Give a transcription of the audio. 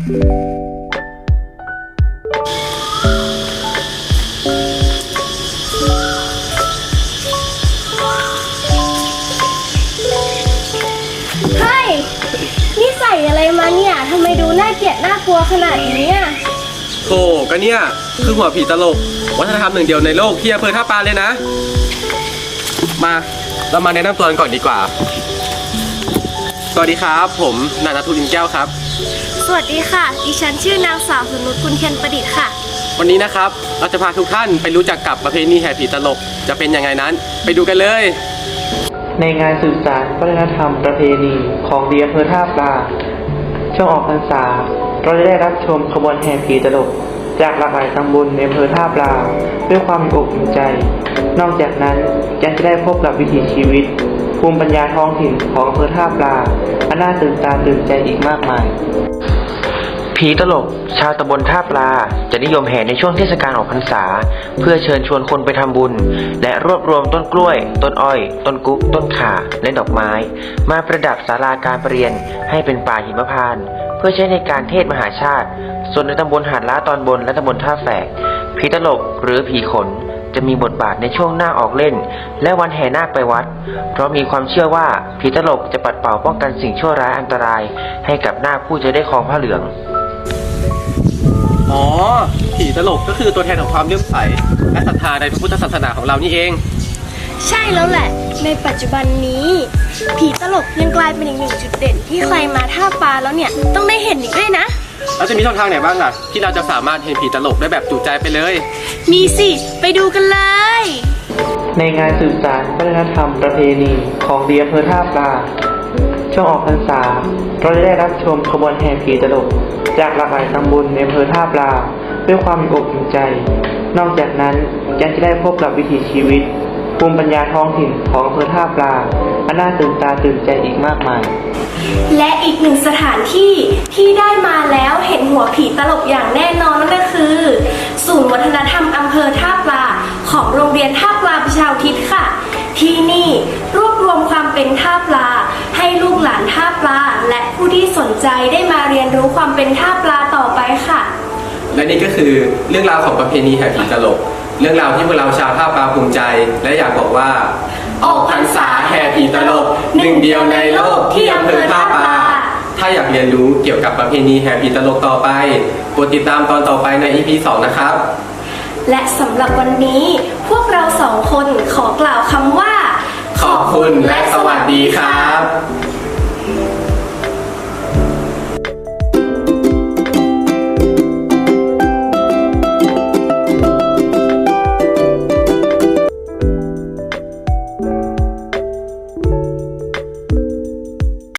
เฮ้ย นี่ใส่อะไรมาเนี่ย ทำไมดูน่าเกลียดน่ากลัวขนาดนี้อะโธ่ก็เนี่ย คือหัวผีตลก วัฒนธรรมหนึ่งเดียวในโลกที่อำเภอท่าปลาเลยนะ มา เรามาแนะนำตัวกันก่อนดีกว่า สวัสดีครับ ผมนันททุลินแก้วครับ วัสดีค่ะ ดิฉันชื่อนางสาวสนุชคุณเคนประดิษฐ์ค่ะ วันนี้นะครับ เราจะพาทุกท่านไปรู้จักกับประเพณีแห่ผีตลก จะเป็นยังไงนั้น ไปดูกันเลย ในงานสืบสารวัฒนธรรมประเพณีของเดียอำเภอท่าปลา ช่วงออกพรรษา เราจะได้รับชมขบวนแห่ผีตลก จากหลากหลายตำบลในอำเภอท่าปลา ด้วยความอบอุ่นใจ นอกจากนั้นยังจะได้พบกับวิถีชีวิต ภูมิปัญญาท้องถิ่นของอำเภอท่าปลาอันน่าตื่นตาตื่นใจอีกมากมายผีตลก ชาวตำบลท่าปลา จะนิยมแห่ในช่วงเทศกาลออกพรรษา เพื่อเชิญชวนคนไปทำบุญ และรวบรวมต้นกล้วย ต้นอ้อย ต้นกุ๊ก ต้นข่าและดอกไม้ มาประดับศาลาการประเรียนให้เป็นป่าหิมพานต์เพื่อใช้ในการเทศมหาชาติ ส่วนในตำบลหาดล้าตอนบนและตำบลท่าแฝกผีตลกหรือผีขน จะมีบทบาทในช่วงหน้าคออกเล่น และวันแห่นาคไปวัด เพราะมีความเชื่อว่าผีตลกจะปัดเป่าป้องกันสิ่งชั่วร้ายอันตราย ให้กับนาคผู้จะได้ครองผ้าเหลือง อ๋อ ผีตลกก็คือตัวแทนของความเลื่อมใส และศรัทธาในพระพุทธศาสนาของเรานี่เอง ใช่แล้วแหละ ในปัจจุบันนี้ ผีตลกยังกลายเป็นอีกหนึ่งจุดเด่นที่ใครมาท่าปลาแล้วเนี่ยต้องได้เห็นอีกด้วยนะ แล้วจะมีช่องทางไหนบ้างล่ะ ที่เราจะสามารถเห็นผีตลกได้แบบจุใจไปเลย มีสิ ไปดูกันเลย ในงานสืบสารวัฒนธรรมประเพณีของดีอำเภอท่าปลาช่วงออกพรรษาเราจะได้รับชมขบวนแห่ผีตลก จากหลากหลายตำบลในอำเภอท่าปลาด้วยความอบอุ่นใจ นอกจากนั้นยังจะได้พบกับวิถีชีวิตภูมิปัญญาท้องถิ่นของอำเภอท่าปลาอันน่าตื่นตาตื่นใจอีกมากมาย และอีกหนึ่งสถานที่ที่ได้มาแล้วเหัวผีตลกอย่างแน่นอนนั่นก็คือ ศูนย์วัฒนธรรมอำเภอท่าปลาของโรงเรียนท่าปลาประชาทิศค่ะ ที่นี่รวบรวมความเป็นท่าปลา ให้ลูกหลานท่าปลา และผู้ที่สนใจได้มาเรียนรู้ความเป็นท่าปลาต่อไปค่ะ และนี่ก็คือเรื่องราวของประเพณีแห่ผีตลก เรื่องราวที่พวกเราชาวท่าปลาภูมิใจ และอยากบอกว่า ออกพรรษาแห่ผีตลก หนึ่งเดียวในโลกที่อำเภอท่าปลา เรียนรู้เกี่ยวกับประเพณีแห่ผีตลกต่อไปโปรดติดตามตอนต่อไปใน EP 2 นะครับ และสำหรับวันนี้พวกเราสองคนขอกล่าวคำว่า ขอบคุณและสวัสดีครับ